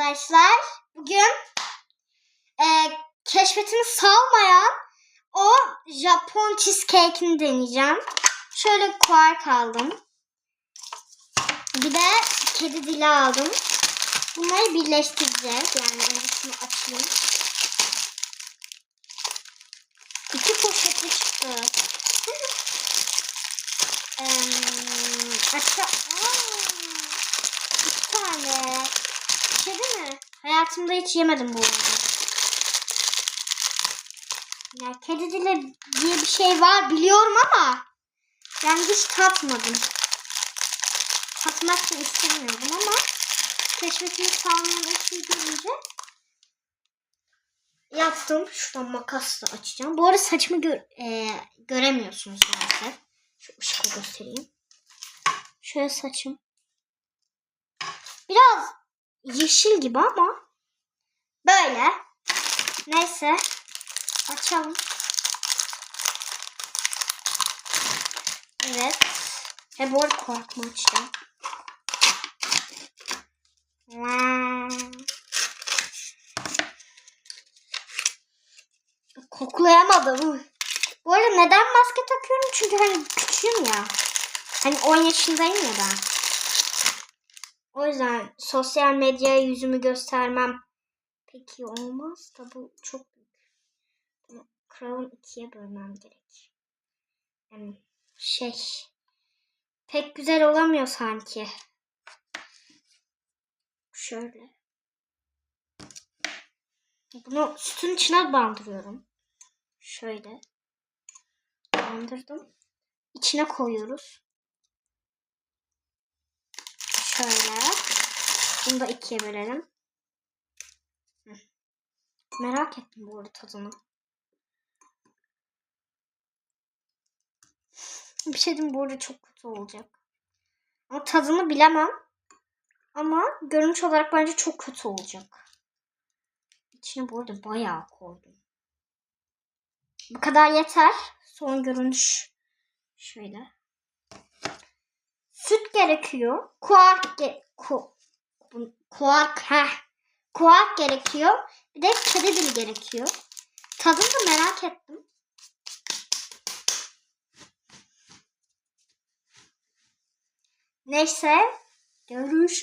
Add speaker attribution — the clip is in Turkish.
Speaker 1: arkadaşlar. Bugün e, keşfetimi salmayan o Japon cheesecake'ini deneyeceğim. Şöyle kuark aldım. Bir de kedi dili aldım. Bunları birleştireceğiz. Yani önce şunu açayım. İki poşetli çıktı. Eee aşağı... Aa, iki tane. Bir şey mi? Hayatımda hiç yemedim bu arada. Ya kedi dili diye bir şey var biliyorum ama ben hiç tatmadım. Tatmak da istemiyordum ama keşfetimi sağlayan eşiği görünce yaptım. Şuradan makasla açacağım. Bu arada saçımı gö e, göremiyorsunuz maalesef. Şu ışıkla göstereyim. Şöyle saçım. Biraz yeşil gibi ama böyle. Neyse. Açalım. Evet. He bu arada korkma. Vaa. Koklayamadım. Bu arada neden maske takıyorum? Çünkü hani küçüğüm ya. Hani 10 yaşındayım ya ben. O yüzden sosyal medyaya yüzümü göstermem pek iyi olmaz da bu çok büyük. Bunu kralın ikiye bölmem gerek. Yani şey pek güzel olamıyor sanki. Şöyle. Bunu sütün içine bandırıyorum. Şöyle. Bandırdım. İçine koyuyoruz. Şöyle. Bunu da ikiye bölelim. Merak ettim bu arada tadını. Bir şey bu arada çok kötü olacak. Ama tadını bilemem. Ama görünüş olarak bence çok kötü olacak. İçine bu arada bayağı koydum. Bu kadar yeter. Son görünüş şöyle. Süt gerekiyor. Kuark ge ku kuark heh. Kuark gerekiyor. Bir de kedi dili gerekiyor. Tadını da merak ettim. Neyse. Görüşürüz.